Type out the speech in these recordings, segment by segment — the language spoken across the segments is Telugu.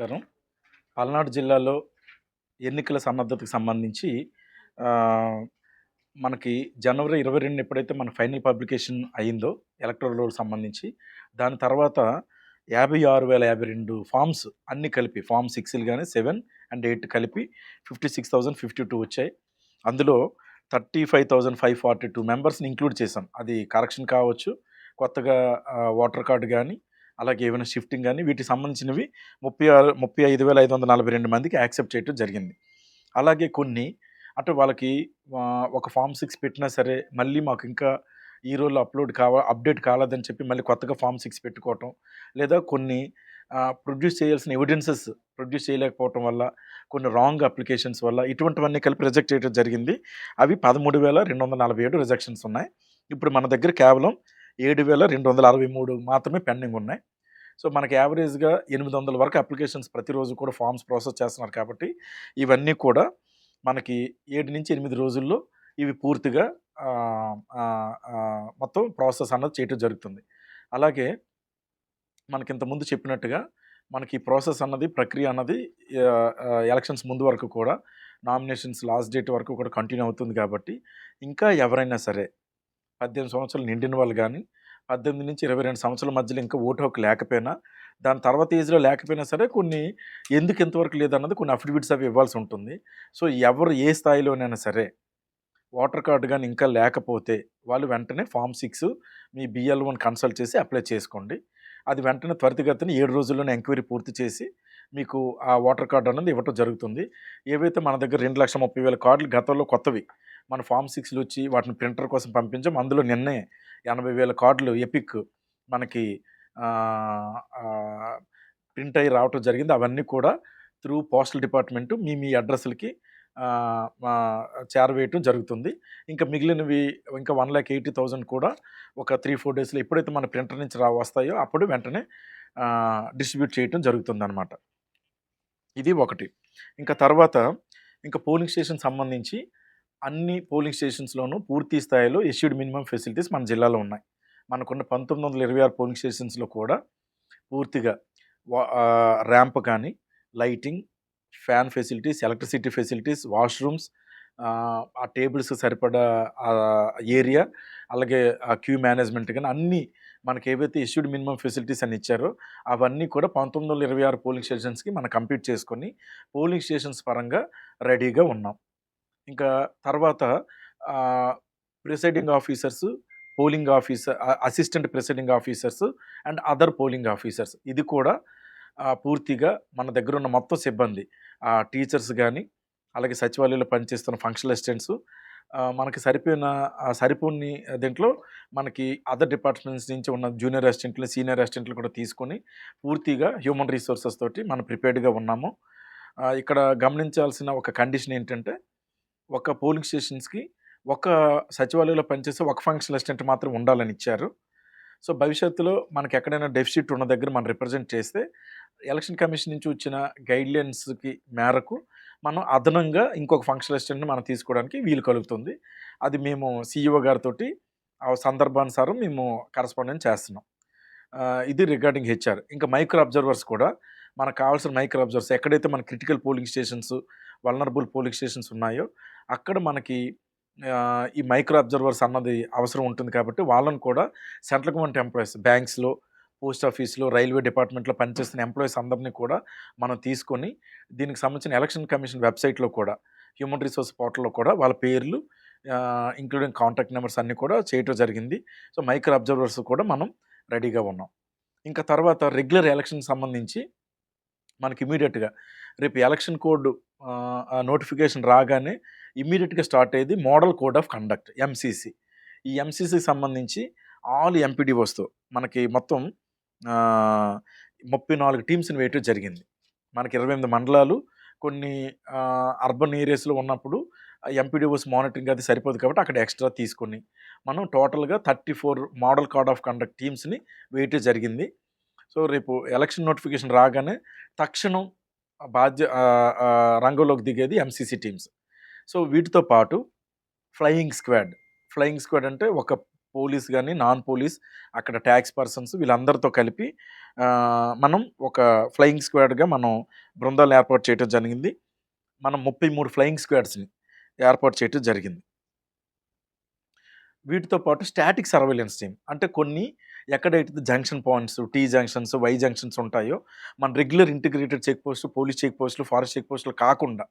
నమస్కారం పల్నాడు జిల్లాలో ఎన్నికల సన్నద్ధతకు సంబంధించి మనకి జనవరి ఇరవై రెండు ఎప్పుడైతే మన ఫైనల్ పబ్లికేషన్ అయిందో ఎలక్ట్రల్ రోల్ సంబంధించి దాని తర్వాత యాభై ఆరు వేల యాభై రెండు ఫామ్స్ అన్ని కలిపి ఫామ్ సిక్స్లు కానీ సెవెన్ అండ్ ఎయిట్ కలిపి fifty six thousand fifty two వచ్చాయి. అందులో thirty five thousand five forty two మెంబర్స్ని ఇంక్లూడ్ చేసాం అది కరెక్షన్ కావచ్చు కొత్తగా ఓటర్ కార్డు కానీ అలాగే ఏమైనా షిఫ్టింగ్ కానీ వీటికి సంబంధించినవి ముప్పై ఆరు ముప్పై ఐదు వేల ఐదు వందల నలభై రెండు మందికి యాక్సెప్ట్ చేయడం జరిగింది. అలాగే కొన్ని అటు వాళ్ళకి ఒక ఫామ్ సిక్స్ పెట్టినా సరే మళ్ళీ మాకు ఇంకా ఈ రోజు అప్లోడ్ కావ అప్డేట్ కాలేదని చెప్పి మళ్ళీ కొత్తగా ఫామ్ సిక్స్ పెట్టుకోవటం లేదా కొన్ని ప్రొడ్యూస్ చేయాల్సిన ఎవిడెన్సెస్ ప్రొడ్యూస్ చేయలేకపోవటం వల్ల కొన్ని రాంగ్ అప్లికేషన్స్ వల్ల ఇటువంటివన్నీ కలిపి రిజెక్ట్ చేయడం జరిగింది. అవి పదమూడు వేల రెండు వందల నలభై ఏడు రిజెక్షన్స్ ఉన్నాయి. ఇప్పుడు మన దగ్గర కేవలం ఏడు వేల రెండు వందల అరవై మూడు మాత్రమే పెండింగ్ ఉన్నాయి. సో మనకి యావరేజ్గా ఎనిమిది వందల వరకు అప్లికేషన్స్ ప్రతిరోజు కూడా ఫామ్స్ ప్రాసెస్ చేస్తున్నారు కాబట్టి ఇవన్నీ కూడా మనకి ఏడు నుంచి ఎనిమిది రోజుల్లో ఇవి పూర్తిగా మొత్తం ప్రాసెస్ అన్నది చేయటం జరుగుతుంది. అలాగే మనకి ఇంతకుముందు చెప్పినట్టుగా మనకి ప్రాసెస్ అన్నది ప్రక్రియ అన్నది ఎలక్షన్స్ ముందు వరకు కూడా నామినేషన్స్ లాస్ట్ డేట్ వరకు కూడా కంటిన్యూ అవుతుంది కాబట్టి ఇంకా ఎవరైనా సరే పద్దెనిమిది సంవత్సరాలు నిండిన వాళ్ళు కానీ పద్దెనిమిది నుంచి ఇరవై రెండు సంవత్సరాల మధ్యలో ఇంకా ఓటు హక్కు లేకపోయినా దాని తర్వాత ఏజ్లో లేకపోయినా సరే కొన్ని ఎందుకు ఎంతవరకు లేదన్నది కొన్ని అఫిడవిట్స్ అవి ఇవ్వాల్సి ఉంటుంది. సో ఎవరు ఏ స్థాయిలోనైనా సరే ఓటర్ కార్డు కానీ ఇంకా లేకపోతే వాళ్ళు వెంటనే ఫామ్ సిక్స్ మీ బిఎల్ఓని వన్ కన్సల్ట్ చేసి అప్లై చేసుకోండి. అది వెంటనే త్వరితగతిన ఏడు రోజుల్లోనే ఎంక్వైరీ పూర్తి చేసి మీకు ఆ ఓటర్ కార్డు అనేది ఇవ్వటం జరుగుతుంది. ఏవైతే మన దగ్గర రెండు లక్షల ముప్పై వేల కార్డులు గతంలో కొత్తవి మన ఫామ్ సిక్స్లు వచ్చి వాటిని ప్రింటర్ కోసం పంపించాం అందులో నిన్నే ఎనభై వేల కార్డులు ఎపిక్ మనకి ప్రింట్ అయ్యి రావటం జరిగింది. అవన్నీ కూడా త్రూ పోస్టల్ డిపార్ట్మెంటు మీ మీ అడ్రస్లకి చేరవేయటం జరుగుతుంది. ఇంకా మిగిలినవి ఇంకా వన్ ల్యాక్ ఎయిటీ థౌజండ్ కూడా ఒక త్రీ ఫోర్ డేస్లో ఎప్పుడైతే మన ప్రింటర్ నుంచి రా వస్తాయో అప్పుడు వెంటనే డిస్ట్రిబ్యూట్ చేయటం జరుగుతుంది అనమాట ఇది ఒకటి. ఇంకా తర్వాత ఇంకా పోలింగ్ స్టేషన్ సంబంధించి అన్ని పోలింగ్ స్టేషన్స్లోనూ పూర్తి స్థాయిలో ఇష్యూడ్ మినిమం ఫెసిలిటీస్ మన జిల్లాలో ఉన్నాయి. మనకున్న పంతొమ్మిది వందల ఇరవై ఆరు పోలింగ్ స్టేషన్స్లో కూడా పూర్తిగా ర్యాంప్ కానీ lighting fan facilities electricity facilities washrooms ఆ టేబుల్స్ సరిపడా ఏరియా అలాగే ఆ క్యూ మేనేజ్మెంట్ కానీ అన్నీ మనకి ఏవైతే ఇష్యూడ్ మినిమం ఫెసిలిటీస్ అని ఇచ్చారో అవన్నీ కూడా పంతొమ్మిది వందల ఇరవై ఆరు పోలింగ్ స్టేషన్స్కి మనం కంప్లీట్ చేసుకొని పోలింగ్ స్టేషన్స్ పరంగా రెడీగా ఉన్నాం. ఇంకా తర్వాత presiding officers polling officer assistant presiding officers and other polling officers. ఇది కూడా పూర్తిగా మన దగ్గర ఉన్న మొత్తం సిబ్బంది. టీచర్స్ కానీ అలాగే సచివాలయంలో పనిచేస్తున్న ఫంక్షనల్ అసిస్టెంట్స్ మనకి సరిపోయిన సరిపోని దీంట్లో మనకి అదర్ డిపార్ట్మెంట్స్ నుంచి ఉన్న జూనియర్ అసిస్టెంట్లు సీనియర్ అసిస్టెంట్లు కూడా తీసుకొని పూర్తిగా హ్యూమన్ రీసోర్సెస్ తోటి మనం ప్రిపేర్డ్గా ఉన్నాము. ఇక్కడ గమనించాల్సిన ఒక కండిషన్ ఏంటంటే ఒక పోలింగ్ స్టేషన్స్కి ఒక సచివాలయంలో పనిచేసే ఒక ఫంక్షనల్ అసిస్టెంట్ మాత్రం ఉండాలని ఇచ్చారు. సో భవిష్యత్తులో మనకి ఎక్కడైనా డెఫిసిట్ ఉన్న దగ్గర మనం రిప్రజెంట్ చేస్తే ఎలక్షన్ కమిషన్ నుంచి వచ్చిన గైడ్లైన్స్కి మేరకు మనం అదనంగా ఇంకొక ఫంక్షనల్ అసిస్టెంట్ని మనం తీసుకోవడానికి వీలు కలుగుతుంది. అది మేము సీఈఓ గారితో ఆ సందర్భానుసారం మేము కరస్పాండెన్స్ చేస్తున్నాం. ఇది రిగార్డింగ్ హెచ్ఆర్. ఇంకా మైక్రో అబ్జర్వర్స్ కూడా మనకు కావాల్సిన మైక్రో అబ్జర్వర్స్ ఎక్కడైతే మన critical polling stations vulnerable polling stations ఉన్నాయో అక్కడ మనకి ఈ మైక్రో అబ్జర్వర్స్ అన్నది అవసరం ఉంటుంది కాబట్టి వాళ్ళని కూడా సెంట్రల్ గవర్నమెంట్ ఎంప్లాయీస్ బ్యాంక్స్లో పోస్ట్ ఆఫీస్లో రైల్వే డిపార్ట్మెంట్లో పనిచేస్తున్న ఎంప్లాయీస్ అందరినీ కూడా మనం తీసుకొని దీనికి సంబంధించిన ఎలక్షన్ కమిషన్ వెబ్సైట్లో కూడా హ్యూమన్ రిసోర్స్ పోర్టల్లో కూడా వాళ్ళ పేర్లు ఇంక్లూడింగ్ కాంటాక్ట్ నెంబర్స్ అన్నీ కూడా చేయటం జరిగింది. సో మైక్రో అబ్జర్వర్స్ కూడా మనం రెడీగా ఉన్నాం. ఇంకా తర్వాత రెగ్యులర్ ఎలక్షన్ సంబంధించి మనకి ఇమీడియట్గా రేపు ఎలక్షన్ కోడ్ నోటిఫికేషన్ రాగానే ఇమీడియట్గా స్టార్ట్ అయ్యేది model code of conduct MCC ఈ ఎంసీసీకి సంబంధించి ఆల్ ఎంపీడీఓస్తో మనకి మొత్తం ముప్పై నాలుగు టీమ్స్ని వేయటం జరిగింది. మనకి ఇరవై ఎనిమిది మండలాలు కొన్ని అర్బన్ ఏరియాస్లో ఉన్నప్పుడు ఎంపీడీఓస్ మానిటరింగ్ అది సరిపోదు కాబట్టి అక్కడ ఎక్స్ట్రా తీసుకొని మనం టోటల్గా thirty four model code of conduct టీమ్స్ని వేయటం జరిగింది. సో రేపు ఎలక్షన్ నోటిఫికేషన్ రాగానే తక్షణం బాధ్య రంగంలోకి దిగేది ఎంసీసీ టీమ్స్. సో వీటితో పాటు ఫ్లయింగ్ స్క్వాడ్. ఫ్లయింగ్ స్క్వాడ్ అంటే ఒక పోలీస్ కానీ నాన్ పోలీస్ అక్కడ ట్యాక్స్ పర్సన్స్ వీళ్ళందరితో కలిపి మనం ఒక ఫ్లయింగ్ స్క్వాడ్గా మనం బృందాలు ఏర్పాటు చేయడం జరిగింది. మనం ముప్పై మూడు ఫ్లయింగ్ స్క్వాడ్స్ని ఏర్పాటు చేయడం జరిగింది. వీటితో పాటు స్టాటిక్ సర్వేలెన్స్ టీమ్ అంటే కొన్ని ఎక్కడైతే junction points T junctions Y junctions ఉంటాయో మన రెగ్యులర్ ఇంటిగ్రేటెడ్ చెక్ పోస్టులు పోలీస్ చెక్ పోస్టులు ఫారెస్ట్ చెక్ పోస్టులు కాకుండా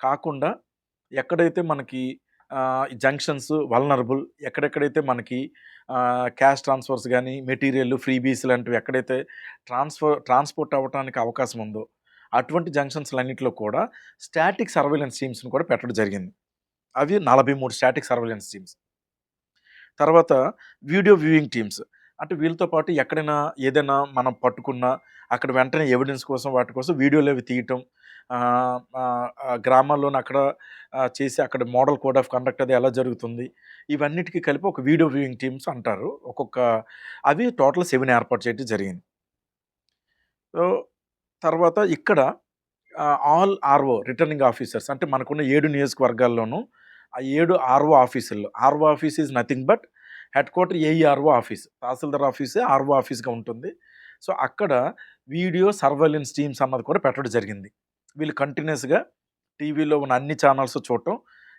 కాకుండా ఎక్కడైతే మనకి జంక్షన్స్ వల్నరబుల్ ఎక్కడెక్కడైతే మనకి క్యాష్ ట్రాన్స్ఫర్స్ కానీ మెటీరియల్ ఫ్రీబీస్ లాంటివి ఎక్కడైతే ట్రాన్స్ఫర్ ట్రాన్స్పోర్ట్ అవ్వడానికి అవకాశం ఉందో అటువంటి జంక్షన్స్లన్నింటిలో కూడా స్టాటిక్ సర్వేలెన్స్ టీమ్స్ని కూడా పెట్టడం జరిగింది. అవి నలభై మూడు స్టాటిక్ సర్వేలెన్స్ టీమ్స్. తర్వాత వీడియో వ్యూయింగ్ టీమ్స్. అంటే వీళ్ళతో పాటు ఎక్కడైనా ఏదైనా మనం పట్టుకున్నా అక్కడ వెంటనే ఎవిడెన్స్ కోసం వాటి కోసం వీడియోలు అవి తీయటం గ్రామాల్లోని అక్కడ చేసి అక్కడ మోడల్ కోడ్ ఆఫ్ కండక్ట్ అది ఎలా జరుగుతుంది ఇవన్నిటికీ కలిపి ఒక వీడియో వ్యూయింగ్ టీమ్స్ అంటారు. ఒక్కొక్క అవి టోటల్ సెవెన్ ఏర్పాటు చేయడం జరిగింది. సో తర్వాత ఇక్కడ ఆల్ ఆర్ఓ రిటర్నింగ్ ఆఫీసర్స్ అంటే మనకున్న ఏడు నియోజకవర్గాల్లోనూ ఆ ఏడు ఆర్ఓ ఆఫీసుల్లో RO office is nothing but head quarter AERO office. తహసీల్దార్ ఆఫీసే ఆర్ఓ ఆఫీస్గా ఉంటుంది. సో అక్కడ వీడియో సర్వైలెన్స్ టీమ్స్ అన్నది కూడా పెట్టడం జరిగింది. వీళ్ళు కంటిన్యూస్గా టీవీలో ఉన్న అన్ని ఛానల్స్ చూడటం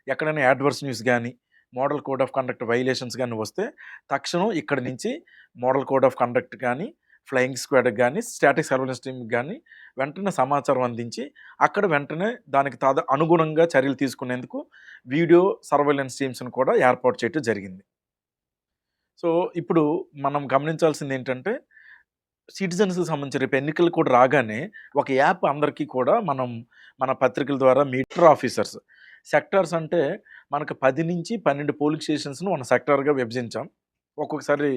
ఎక్కడైనా యాడ్వర్స్ న్యూస్ కానీ model code of conduct violations కానీ వస్తే తక్షణం ఇక్కడ నుంచి మోడల్ కోడ్ ఆఫ్ కండక్ట్ కానీ ఫ్లయింగ్ స్క్వాడ్కి కానీ స్టాటిక్ సర్వేలెన్స్ టీమ్కి కానీ వెంటనే సమాచారం అందించి అక్కడ వెంటనే దానికి తాద అనుగుణంగా చర్యలు తీసుకునేందుకు వీడియో సర్వేలెన్స్ టీమ్స్ని కూడా ఏర్పాటు చేయడం జరిగింది. సో ఇప్పుడు మనం గమనించాల్సింది ఏంటంటే సిటిజన్స్కి సంబంధించి రేపు ఎన్నికలు కూడా రాగానే ఒక యాప్ అందరికీ కూడా మనం మన పత్రికల ద్వారా మీటర్ ఆఫీసర్స్ సెక్టార్స్ అంటే మనకు పది నుంచి పన్నెండు పోలింగ్ స్టేషన్స్ను మన సెక్టార్గా విభజించాం. ఒక్కొక్కసారి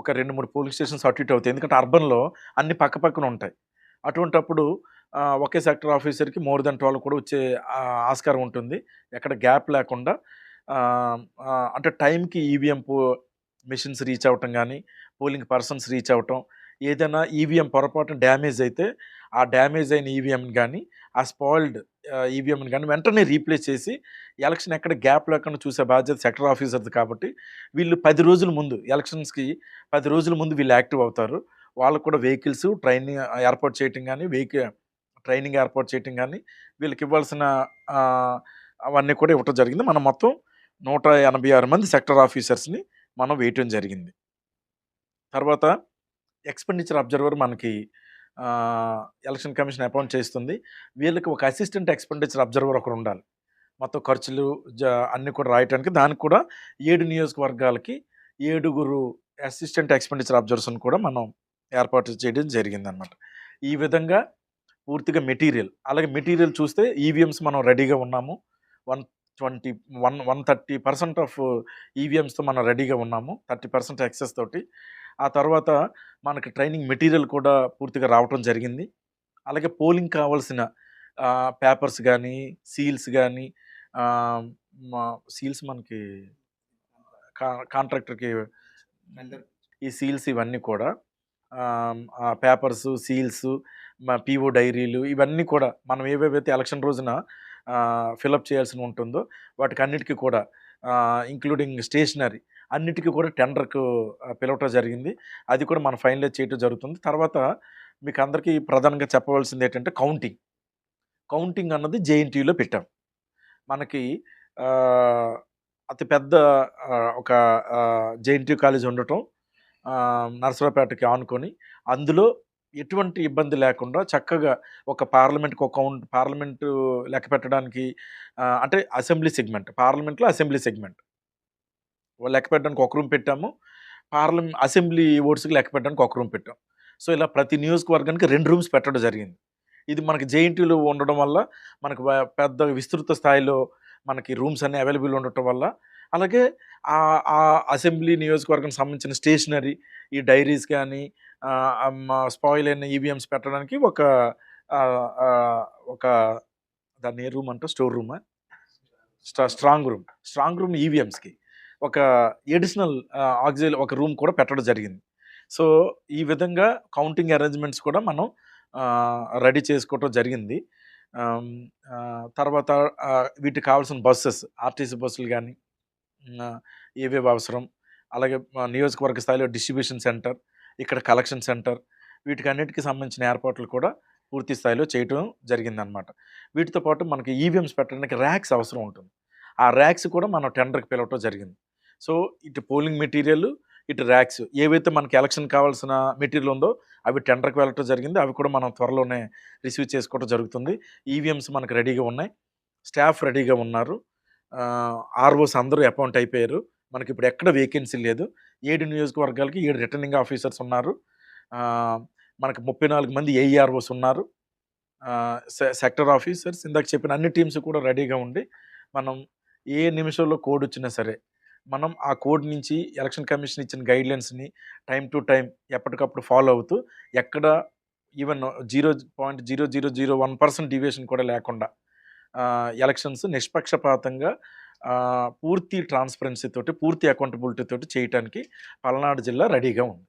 ఒక రెండు మూడు పోలింగ్ స్టేషన్స్ అటు ఇటు అవుతాయి. ఎందుకంటే అర్బన్లో అన్ని పక్క పక్కన ఉంటాయి. అటువంటప్పుడు ఒకే సెక్టర్ ఆఫీసర్కి మోర్ దెన్ ట్వెల్వ్ కూడా వచ్చే ఆస్కారం ఉంటుంది. ఎక్కడ గ్యాప్ లేకుండా అంటే టైంకి ఈవీఎం పో మిషన్స్ రీచ్ అవ్వటం కానీ పోలింగ్ పర్సన్స్ రీచ్ అవ్వటం ఏదైనా ఈవీఎం పొరపాటున డ్యామేజ్ అయితే ఆ డ్యామేజ్ అయిన ఈవీఎంని కానీ ఆ స్పాయిల్డ్ ఈవీఎంని కానీ వెంటనే రీప్లేస్ చేసి ఎలక్షన్ ఎక్కడ గ్యాప్ లేకుండా చూసే బాధ్యత సెక్టర్ ఆఫీసర్ది కాబట్టి వీళ్ళు పది రోజుల ముందు ఎలక్షన్స్కి పది రోజుల ముందు వీళ్ళు యాక్టివ్ అవుతారు. వాళ్ళకు కూడా వెహికల్స్ ట్రైనింగ్ ఏర్పాటు చేయటం కానీ వెహికల్ ట్రైనింగ్ ఏర్పాటు చేయటం కానీ వీళ్ళకి ఇవ్వాల్సిన అవన్నీ కూడా ఇవ్వటం జరిగింది. మనం మొత్తం నూట ఎనభై ఆరు మంది సెక్టర్ ఆఫీసర్స్ని మనం వేయటం జరిగింది. తర్వాత ఎక్స్పెండిచర్ అబ్జర్వర్ మనకి ఎలక్షన్ కమిషన్ అపాయింట్ చేస్తుంది. వీళ్ళకి ఒక అసిస్టెంట్ ఎక్స్పెండిచర్ అబ్జర్వర్ ఒకరు ఉండాలి. మొత్తం ఖర్చులు అన్నీ కూడా రాయటానికి దానికి కూడా ఏడు నియోజకవర్గాలకి ఏడుగురు అసిస్టెంట్ ఎక్స్పెండిచర్ అబ్జర్వర్స్ని కూడా మనం ఏర్పాటు చేయడం జరిగిందనమాట ఈ విధంగా పూర్తిగా మెటీరియల్ అలాగే మెటీరియల్ చూస్తే ఈవీఎంస్ మనం రెడీగా ఉన్నాము. One twenty one one thirty percent of ఈవీఎంస్తో మనం రెడీగా ఉన్నాము. థర్టీ పర్సెంట్ ఎక్సెస్ తోటి. ఆ తర్వాత మనకి ట్రైనింగ్ మెటీరియల్ కూడా పూర్తిగా రావటం జరిగింది. అలాగే పోలింగ్ కావాల్సిన పేపర్స్ కానీ సీల్స్ కానీ సీల్స్ మనకి కా కాంట్రాక్టర్కి ఈ సీల్స్ ఇవన్నీ కూడా పేపర్స్ సీల్స్ పీఓ డైరీలు ఇవన్నీ కూడా మనం ఏవేవైతే ఎలక్షన్ రోజున ఫిలప్ చేయాల్సి ఉంటుందో వాటికి అన్నిటికీ కూడా ఇంక్లూడింగ్ స్టేషనరీ అన్నిటికీ కూడా టెండర్కు పిలవటం జరిగింది. అది కూడా మనం ఫైనలైజ్ చేయటం జరుగుతుంది. తర్వాత మీకు అందరికీ ప్రధానంగా చెప్పవలసింది ఏంటంటే కౌంటింగ్. కౌంటింగ్ అన్నది జేఎన్టీయూలో పెట్టాం. మనకి అతి పెద్ద ఒక జేఎన్టీయూ కాలేజ్ ఉండటం నర్సరాపేటకి ఆనుకొని అందులో ఎటువంటి ఇబ్బంది లేకుండా చక్కగా ఒక పార్లమెంట్కి ఒక కౌంట్ పార్లమెంటు లెక్క పెట్టడానికి అంటే అసెంబ్లీ సెగ్మెంట్ పార్లమెంట్లో అసెంబ్లీ సెగ్మెంట్. లెక్క పెట్టడానికి ఒక రూమ్ పెట్టాము. పార్లమెంట్ అసెంబ్లీ ఓట్స్కి లెక్క పెట్టడానికి ఒక రూమ్ పెట్టాం. సో ఇలా ప్రతి నియోజకవర్గానికి రెండు రూమ్స్ పెట్టడం జరిగింది. ఇది మనకి జేఎన్టీలో ఉండడం వల్ల మనకు పెద్ద విస్తృత స్థాయిలో మనకి రూమ్స్ అన్నీ అవైలబుల్ ఉండటం వల్ల అలాగే ఆ అసెంబ్లీ నియోజకవర్గానికి సంబంధించిన స్టేషనరీ ఈ డైరీస్ కానీ స్పాయిల్ అయిన ఈవీఎంస్ పెట్టడానికి ఒక ఒక దాన్ని ఏ రూమ్ అంటే? Store రూమా? Strong room. Strong room ఈవీఎంస్కి ఒక ఎడిషనల్ ఆక్సిజన్ ఒక రూమ్ కూడా పెట్టడం జరిగింది. సో ఈ విధంగా కౌంటింగ్ అరేంజ్మెంట్స్ కూడా మనం రెడీ చేసుకోవటం జరిగింది. తర్వాత వీటికి కావాల్సిన బస్సెస్ ఆర్టీసీ బస్సులు కానీ ఏవేవి అవసరం. అలాగే నియోజకవర్గ స్థాయిలో డిస్ట్రిబ్యూషన్ సెంటర్ ఇక్కడ కలెక్షన్ సెంటర్ వీటికన్నిటికి సంబంధించిన ఏర్పాట్లు కూడా పూర్తి స్థాయిలో చేయటం జరిగిందనమాట. వీటితో పాటు మనకి ఈవీఎంస్ పెట్టడానికి ర్యాక్స్ అవసరం ఉంటుంది. ఆ ర్యాక్స్ కూడా మనం టెండర్కి పిలవటం జరిగింది. సో ఇటు పోలింగ్ మెటీరియల్ ఇటు ర్యాక్స్ ఏవైతే మనకి ఎలక్షన్ కావాల్సిన మెటీరియల్ ఉందో అవి టెండర్కి వెళ్ళటం జరిగింది. అవి కూడా మనం త్వరలోనే రిసీవ్ చేసుకోవడం జరుగుతుంది. ఈవీఎంస్ మనకు రెడీగా ఉన్నాయి. స్టాఫ్ రెడీగా ఉన్నారు. ఆర్ఓస్ అందరూ అపాయింట్ అయిపోయారు. మనకి ఇప్పుడు ఎక్కడ వేకెన్సీ లేదు. ఏడు నియోజకవర్గాలకి ఏడు రిటర్నింగ్ ఆఫీసర్స్ ఉన్నారు. మనకు మనకి ముప్పై నాలుగు మంది ఏఈఆర్ఓస్ ఉన్నారు. సెక్టర్ ఆఫీసర్స్ ఇందాక చెప్పిన అన్ని టీమ్స్ కూడా రెడీగా ఉండి మనం ఏ నిమిషంలో కోడ్ వచ్చినా సరే మనం ఆ కోడ్ నుంచి ఎలక్షన్ కమిషన్ ఇచ్చిన గైడ్లైన్స్ని టైం టు టైం ఎప్పటికప్పుడు ఫాలో అవుతూ ఎక్కడ even zero point zero zero zero one percent deviation కూడా లేకుండా ఎలక్షన్స్ నిష్పక్షపాతంగా పూర్తి ట్రాన్స్పరెన్సీ తోటి పూర్తి అకౌంటబిలిటీ తోటి చేయటానికి పల్నాడు జిల్లా రెడీగా ఉంది.